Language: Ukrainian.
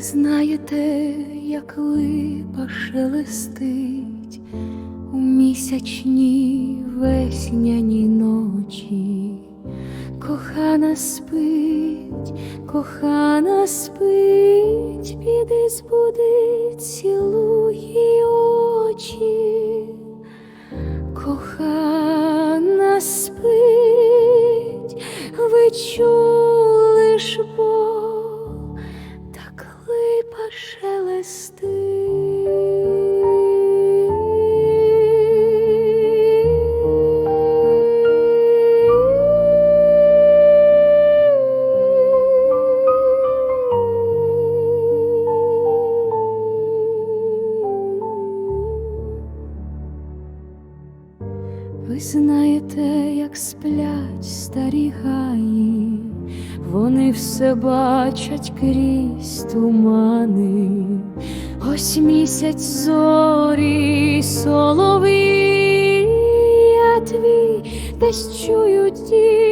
Знаєте, як липа шелестить у місячній весняній ночі. Кохана спить, кохана спить, піди збуди, цілуй її очі. Кохана спить, ви чули ж бо, Ви знаєте, як сплять старі гаї, вони все бачать крізь тумани, ось місяць зорі солов'я твій, десь дідугани,